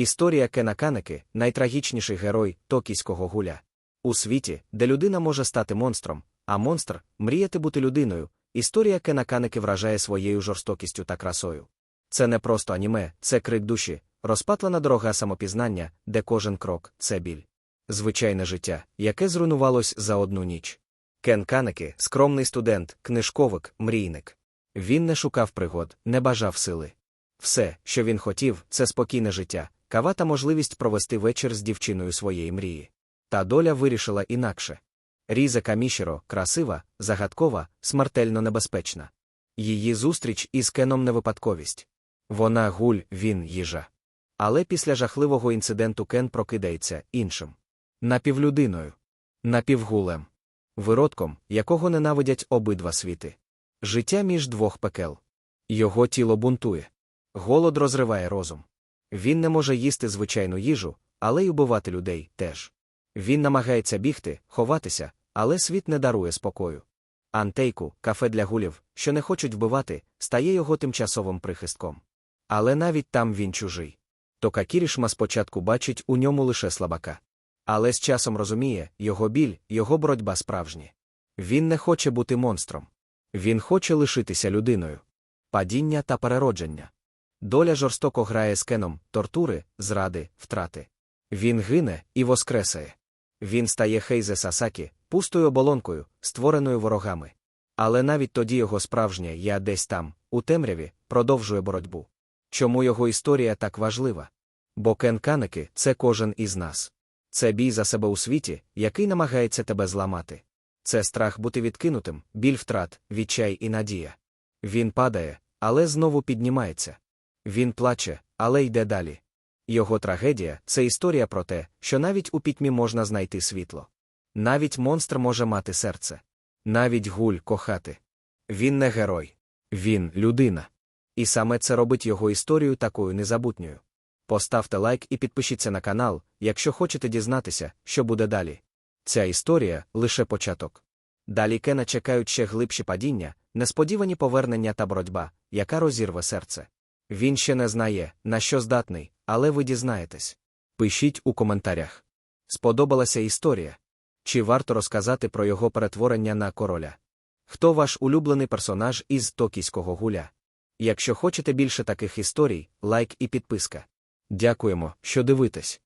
Історія Кена Канеки – найтрагічніший герой токійського гуля. У світі, де людина може стати монстром, а монстр мріяти бути людиною, історія Кена Канеки вражає своєю жорстокістю та красою. Це не просто аніме, це крик душі, розпатлена дорога самопізнання, де кожен крок це біль. Звичайне життя, яке зруйнувалось за одну ніч. Кен Канеки – скромний студент, книжковик, мрійник. Він не шукав пригод, не бажав сили. Все, що він хотів, це спокійне життя, кава та можливість провести вечір з дівчиною своєї мрії. Та доля вирішила інакше. Різа Камішіро красива, загадкова, смертельно небезпечна. Її зустріч із Кеном не випадковість. Вона гуль, він їжа. Але після жахливого інциденту Кен прокидається іншим. Напівлюдиною. Напівгулем. Виродком, якого ненавидять обидва світи. Життя між двох пекел. Його тіло бунтує. Голод розриває розум. Він не може їсти звичайну їжу, але й убивати людей теж. Він намагається бігти, ховатися, але світ не дарує спокою. Антейку, кафе для гулів, що не хочуть вбивати, стає його тимчасовим прихистком. Але навіть там він чужий. Тока Кірішма спочатку бачить у ньому лише слабака. Але з часом розуміє, його біль, його боротьба справжні. Він не хоче бути монстром. Він хоче лишитися людиною. Падіння та переродження. Доля жорстоко грає з кеном, тортури, зради, втрати. Він гине і воскресає. Він стає Хейзе Сасакі, пустою оболонкою, створеною ворогами. Але навіть тоді його справжнє я десь там, у темряві, продовжує боротьбу. Чому його історія так важлива? Бо Кен Канеки – це кожен із нас. Це бій за себе у світі, який намагається тебе зламати. Це страх бути відкинутим, біль втрат, відчай і надія. Він падає, але знову піднімається. Він плаче, але йде далі. Його трагедія це історія про те, що навіть у пітьмі можна знайти світло. Навіть монстр може мати серце. Навіть гуль кохати. Він не герой. Він людина. І саме це робить його історію такою незабутньою. Поставте лайк і підпишіться на канал, якщо хочете дізнатися, що буде далі. Ця історія лише початок. Далі Кена чекають ще глибші падіння, несподівані повернення та боротьба, яка розірве серце. Він ще не знає, на що здатний, але ви дізнаєтесь. Пишіть у коментарях. Сподобалася історія? Чи варто розказати про його перетворення на короля? Хто ваш улюблений персонаж із токійського гуля? Якщо хочете більше таких історій, лайк і підписка. Дякуємо, що дивитесь.